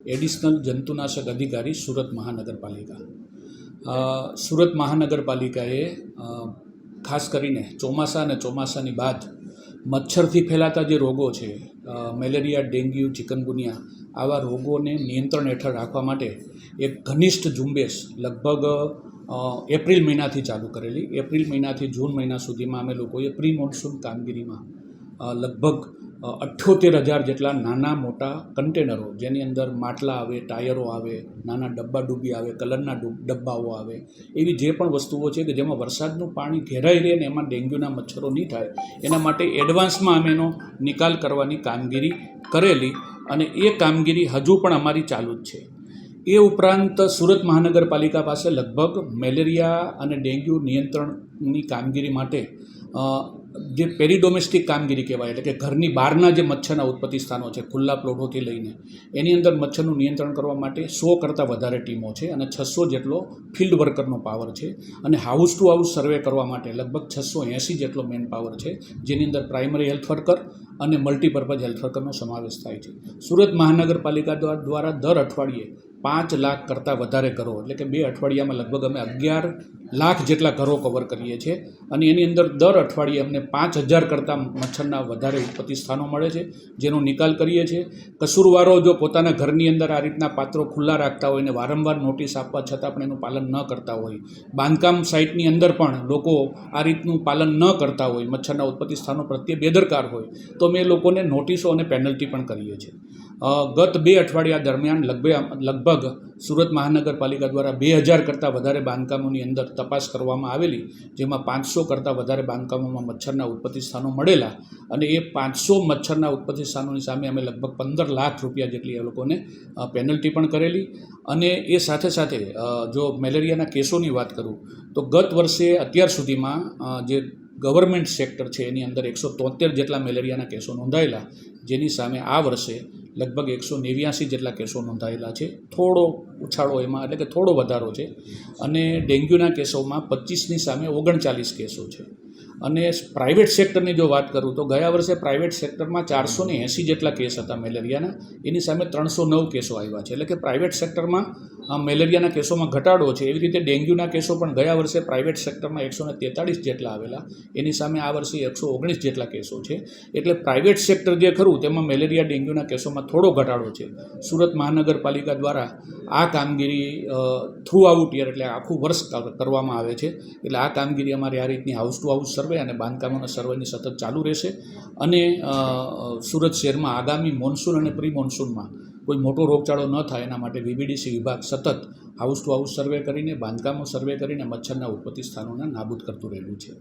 Additional જંતુનાશક અધિકારી સુરત મહાનગરપાલિકા. સુરત મહાનગરપાલિકાએ ખાસ કરીને ચોમાસા અને ચોમાસાની બાદ મચ્છરથી ફેલાતા જે રોગો છે મેલેરિયા, ડેન્ગ્યુ, ચિકનગુનિયા, આવા રોગોને નિયંત્રણ હેઠળ રાખવા માટે એક ઘનિષ્ઠ ઝુંબેશ લગભગ એપ્રિલ મહિનાથી ચાલુ કરેલી. એપ્રિલ મહિનાથી જૂન મહિના સુધીમાં અમે લોકોએ પ્રી મોન્સૂન કામગીરીમાં લગભગ અઠ્યોતેર હજાર જેટલા નાના મોટા કન્ટેનરો, જેની અંદર માટલા આવે, ટાયરો આવે, નાના ડબ્બા ડૂબી આવે, કલરના ડબ્બાઓ આવે, એવી જે પણ વસ્તુઓ છે કે જેમાં વરસાદનું પાણી ઘેરાઈ રહે ને એમાં ડેન્ગ્યુના મચ્છરો નહીં થાય, એના માટે એડવાન્સમાં અમે એનો નિકાલ કરવાની કામગીરી કરેલી અને એ કામગીરી હજુ પણ અમારી ચાલુ જ છે. એ ઉપરાંત સુરત મહાનગરપાલિકા પાસે લગભગ મેલેરિયા અને ડેન્ગ્યુ નિયંત્રણની કામગીરી માટે જે પેરીડોમેસ્ટિક કામગીરી કહેવાય, એટલે કે ઘરની બહારના જે મચ્છરના ઉત્પત્તિ સ્થાનો છે, ખુલ્લા પ્લોટોથી લઈને, એની અંદર મચ્છરનું નિયંત્રણ કરવા માટે સો કરતાં વધારે ટીમો છે અને છસો જેટલો ફિલ્ડ વર્કરનો પાવર છે અને હાઉસ ટુ હાઉસ સર્વે કરવા માટે લગભગ છસો એંસી જેટલો મેન પાવર છે, જેની અંદર પ્રાઇમરી હેલ્થ વર્કર અને મલ્ટીપર્પઝ હેલ્થ વર્કરનો સમાવેશ થાય છે. સુરત મહાનગરપાલિકા દ્વા- દ્વારા દર અઠવાડિયે પાંચ લાખ કરતાં વધારે ઘરો, એટલે કે બે અઠવાડિયામાં લગભગ અમે અગિયાર લાખ જેટલા ઘરો કવર કરીએ છીએ. અને એની અંદર દર અઠવાડિયે અમને પાંચ હજાર કરતાં મચ્છરના વધારે ઉત્પત્તિ સ્થાનો મળે છે, જેનો નિકાલ કરીએ છીએ. કસૂરવારો જો પોતાના ઘરની અંદર આ રીતના પાત્રો ખુલ્લા રાખતા હોય ને વારંવાર નોટિસ આપવા છતાં પણ એનું પાલન ન કરતા હોય, બાંધકામ સાઇટની અંદર પણ લોકો આ રીતનું પાલન ન કરતા હોય, મચ્છરના ઉત્પત્તિ સ્થાનો પ્રત્યે બેદરકાર હોય, તો અમે લોકોને નોટિસો અને પેનલ્ટી પણ કરીએ છીએ. ગત બે અઠવાડિયા દરમિયાન લગભગ લગભગ સુરત મહાનગરપાલિકા દ્વારા બે હજાર કરતાં વધારે બાંધકામોની અંદર તપાસ કરવામાં આવેલી, જેમાં પાંચસો કરતાં વધારે બાંધકામોમાં મચ્છરના ઉત્પત્તિ સ્થાનો મળેલા અને એ પાંચસો મચ્છરના ઉત્પત્તિ સ્થાનોની સામે અમે લગભગ પંદર લાખ રૂપિયા જેટલી એ લોકોને પેનલ્ટી પણ કરેલી. અને એ સાથે સાથે જો મેલેરિયાના કેસોની વાત કરું, તો ગત વર્ષે અત્યાર સુધીમાં જે ગવર્મેન્ટ સેક્ટર છે એની અંદર એકસો તોતેર જેટલા મેલેરિયાના કેસો નોંધાયેલા, જેની સામે આ વર્ષે લગભગ એકસો નેવ્યાસી જેટલા કેસો નોંધાયેલા છે. થોડો ઉછાળો એમાં, એટલે કે થોડો વધારો છે. અને ડેન્ગ્યુના કેસોમાં પચીસની સામે ઓગણચાલીસ કેસો છે. અને પ્રાઇવેટ સેક્ટરની જો વાત કરું તો ગયા વર્ષે પ્રાઇવેટ સેક્ટરમાં ચારસો ને એંસી જેટલા કેસ હતા મેલેરિયાના. એની સામે ત્રણસો નવ કેસો આવ્યા છે. એટલે કે પ્રાઇવેટ સેક્ટરમાં મેલેરિયાના કેસોમાં ઘટાડો છે. એવી રીતે ડેન્ગ્યુના કેસો પણ ગયા વર્ષે પ્રાઇવેટ સેક્ટરમાં એકસો ને તેતાળીસ જેટલા આવેલા. એની સામે આ વર્ષે એકસો ઓગણીસ જેટલા કેસો છે. એટલે પ્રાઇવેટ સેક્ટર જે ખરું તેમાં મેલેરિયા, ડેન્ગ્યુના કેસોમાં થોડો ઘટાડો છે. સુરત મહાનગરપાલિકા દ્વારા આ કામગીરી થ્રુ આઉટ યર એટલે આખું વર્ષ કર- કરવામાં આવે છે. એટલે આ કામગીરી અમારી આ રીતની હાઉસ ટુ હાઉસ સર્વે અને બાંધકામોના સર્વેની સતત ચાલુ રહેશે. અને સુરત શહેરમાં આગામી મોન્સૂન અને પ્રી મોન્સૂનમાં કોઈ મોટો રોગચાળો ન થાય એના માટે વીબીડીસી વિભાગ સતત હાઉસ ટુ હાઉસ સર્વે કરીને, બાંધકામો સર્વે કરીને મચ્છરના ઉત્પત્તિ સ્થાનોને નાબૂદ કરતું રહેલું છે.